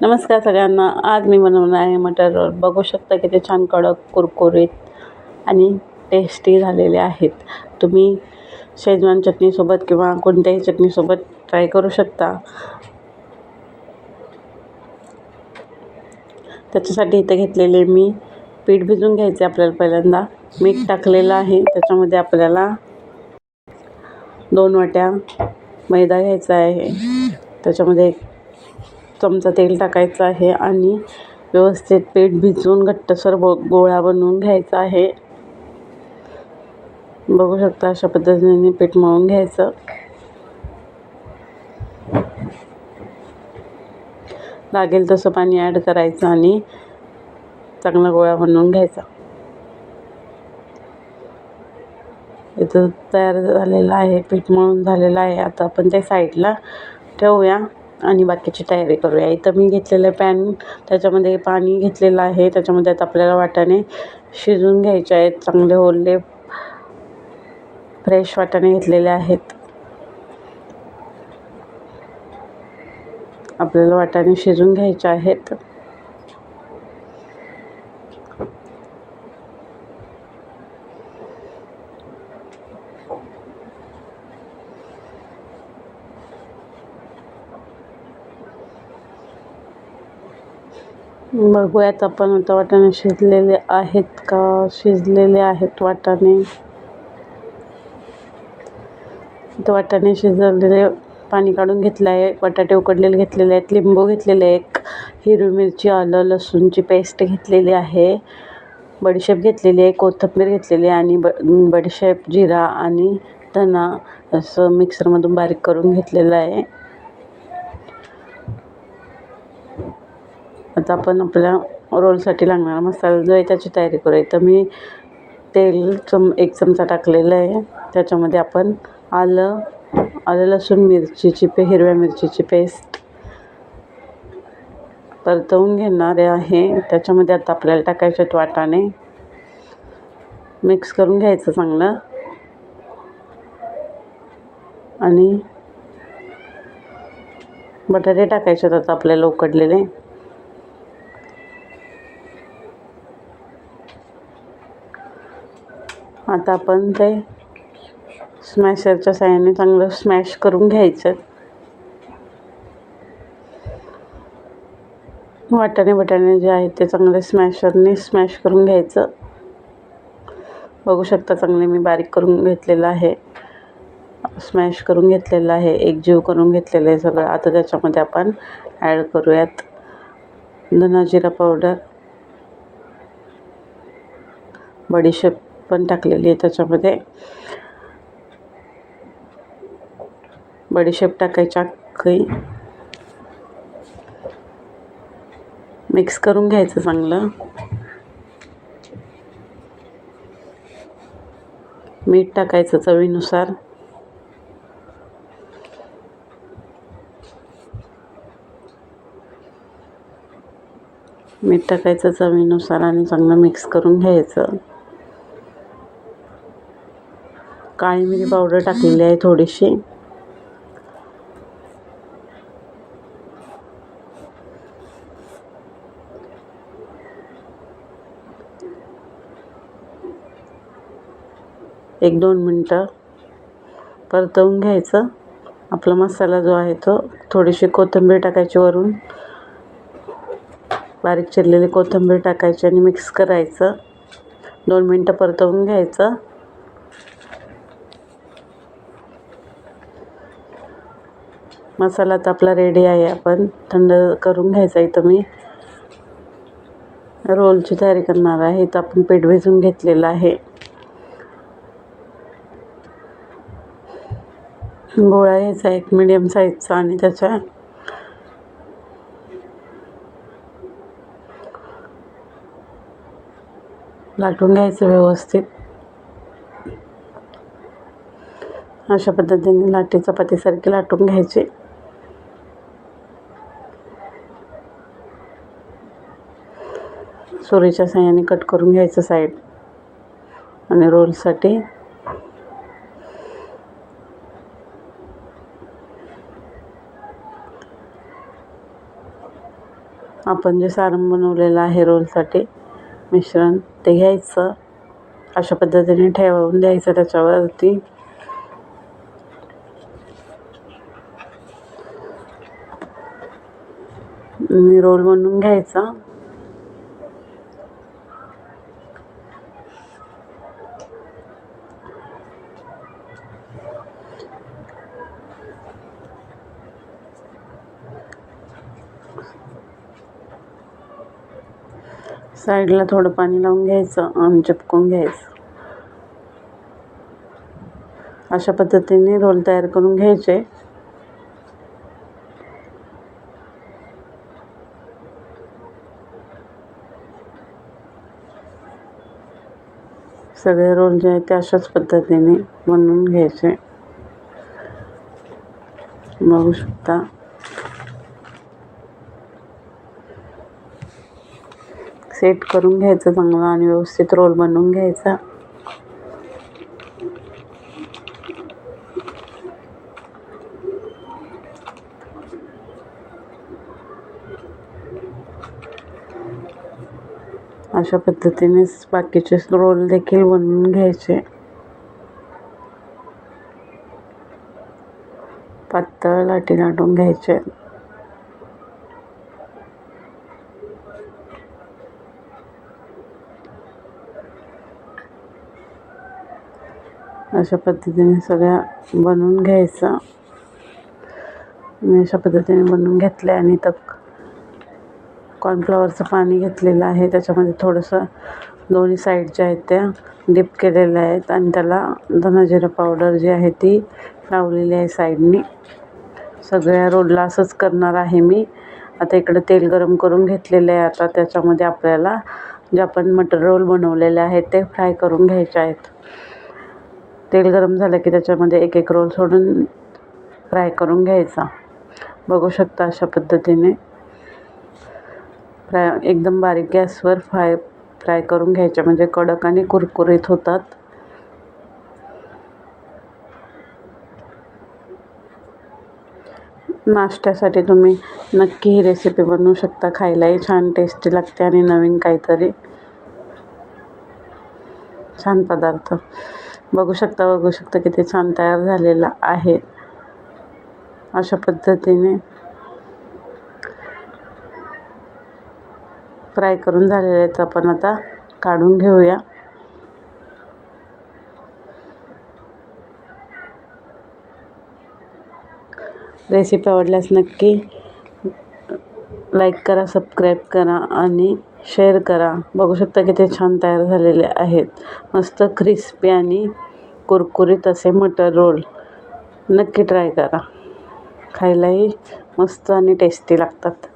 नमस्कार सगळ्यांना. आज मी बनवणार आहे मटर रोल. बघू शकता किती छान कडक कुरकुरीत आणि टेस्टी झालेले आहेत. तुम्ही शेजवान चटणीसोबत किंवा कोणत्याही चटणीसोबत ट्राय करू शकता. त्याच्यासाठी इथे घेतलेले मी पीठ भिजून घ्यायचे आपल्याला पहिल्यांदा. मीठ टाकलेलं आहे. त्याच्यामध्ये आपल्याला दोन वाट्या मैदा घ्यायचा आहे. त्याच्यामध्ये एक चमचा तेल टाकायचं आहे आणि व्यवस्थित पीठ भिजवून घट्टसर ब गोळा बनवून घ्यायचा आहे. बघू शकता अशा पद्धतीने पीठ मळून घ्यायचं. लागेल तसं पाणी ॲड करायचं आणि चांगला गोळा बनवून घ्यायचा. इथं तयार झालेलं आहे पीठ मळून झालेलं आहे. आता आपण ते साईडला ठेवूया. आणि बाकीची तयारी करूया. इथं मी घेतलेलं पॅन त्याच्यामध्ये पाणी घेतलेलं आहे. त्याच्यामध्ये आता आपल्याला वाटाणे शिजवून घ्यायचे आहेत. चांगले ओले फ्रेश वाटाणे घेतलेले आहेत. आपल्याला वाटाणे शिजून घ्यायचे आहेत. बघूयात आपण आता वाटाणे शिजलेले आहेत का? शिजलेले आहेत वाटाणे. तर वाटाणे शिजवलेले पाणी काढून घेतलं आहे बटाटे उकडलेले घेतलेले आहेत लिंबू घेतलेले एक हिरवी मिरची आलं लसूणची पेस्ट घेतलेली आहे बडीशेप घेतलेली आहे कोथिंबीर घेतलेली आहे आणि ब बडीशेप जिरा आणि धना असं मिक्सरमधून बारीक करून घेतलेलं आहे. आता आपण आपल्या रोलसाठी लागणारा मसाला जो आहे त्याची तयारी करूया. तर मी तेल चम एक चमचा टाकलेलं आहे. त्याच्यामध्ये आपण आलं आलं लसूण मिरचीची पे हिरव्या मिरचीची पेस्ट परतवून घेणारे आहे. त्याच्यामध्ये आता आपल्याला टाकायचे आहेत वाटाणे. मिक्स करून घ्यायचं चांगलं. आणि बटाटे टाकायचे आहेत आता आपल्याला उकडलेले. आता आपण ते स्मॅशरच्या साह्याने चांगलं स्मॅश करून घ्यायचं. वाटाणे बटाणे जे आहेत ते चांगले स्मॅशरने स्मॅश करून घ्यायचं. बघू शकता चांगले मी बारीक करून घेतलेलं आहे. स्मॅश करून घेतलेलं आहे. एक जीव करून घेतलेलं आहे सगळं. आता त्याच्यामध्ये आपण ॲड करूयात धना जिरा पावडर बडीशेप पण टाकलेली आहे त्याच्यामध्ये. बडीशेप टाकायच्या काही मिक्स करून घ्यायचं चांगलं. मीठ टाकायचं चवीनुसार. मीठ टाकायचं चवीनुसार आणि चांगलं मिक्स करून घ्यायचं. काळी मिरी पावडर टाकलेली आहे थोडीशी. एक दोन मिनटं परतवून घ्यायचं. आपला मसाला जो आहे तो थोडीशी कोथिंबीर टाकायची वरून. बारीक चिरलेली कोथिंबीर टाकायची आणि मिक्स करायचं. दोन मिनटं परतवून घ्यायचं. मसाला तर आपला रेडी आहे. आपण थंड करून घ्यायचा इथं मी. रोलची तयारी करणार आहे. इथं आपण पीठ भिजून घेतलेलं आहे. गोळा घ्यायचा एक मिडियम साईजचा आणि त्याच्या लाटून घ्यायचं व्यवस्थित. अशा पद्धतीने लाटी चपातीसारखी लाटून घ्यायची. सुरीच्या साह्याने कट करून घ्यायचं साईड आणि रोलसाठी आपण जे सारण बनवलेलं आहे रोलसाठी मिश्रण ते घ्यायचं. अशा पद्धतीने ठेवून द्यायचं त्याच्यावरती. आणि रोल बनवून घ्यायचा. साईडला थोडं पाणी लावून घ्यायचं आणि चिपकून घ्यायचं. अशा पद्धतीने रोल तयार करून घ्यायचे. सगळे रोल जे आहेत ते अशाच पद्धतीने बनवून घ्यायचे. बघू शकता. सेट करून घ्यायचं चांगलं आणि व्यवस्थित रोल बनवून घ्यायचा. अशा पद्धतीनेच बाकीचे रोल देखील बनवून घ्यायचे. पातळ लाटी लाटून घ्यायचे. अशा पद्धतीने सगळ्या बनवून घ्यायचं. मी अशा पद्धतीने बनवून घेतलं आहे आणि तर कॉर्नफ्लॉवरचं पाणी घेतलेलं आहे. त्याच्यामध्ये थोडंसं दोन्ही साईड ज्या आहेत त्या डिप केलेल्या आहेत आणि त्याला धनाजिरं पावडर जी आहे ती लावलेली आहे साईडनी सगळ्या रोडला असंच करणार आहे मी. आता इकडं तेल गरम करून घेतलेलं आहे. आता त्याच्यामध्ये आपल्याला जे आपण मटर रोल बनवलेले आहेत ते फ्राय करून घ्यायचे आहेत. तेल गरम झालं की त्याच्यामध्ये एक एक रोल सोडून फ्राय करून घ्यायचा. बघू शकता अशा पद्धतीने. फ्राय एकदम बारीक गॅसवर फ्राय फ्राय करून घ्यायचे. म्हणजे कडक आणि कुरकुरीत होतात. नाश्त्यासाठी तुम्ही नक्की ही रेसिपी बनवू शकता. खायलाही छान टेस्टी लागते आणि नवीन काहीतरी छान पदार्थ. बघू शकता बघू शकता किती छान तयार झालेला आहे. अशा पद्धतीने फ्राय करून झालेले आहेत आपण आता. काढून घेऊया. रेसिपी आवडल्यास नक्की लाईक करा सबस्क्राईब करा आणि शेअर करा. बघू शकता किती छान तयार झालेले आहेत. मस्त क्रिस्पी आणि कुरकुरीत असे मटर रोल नक्की ट्राय करा. खायलाही मस्त आणि टेस्टी लागतात.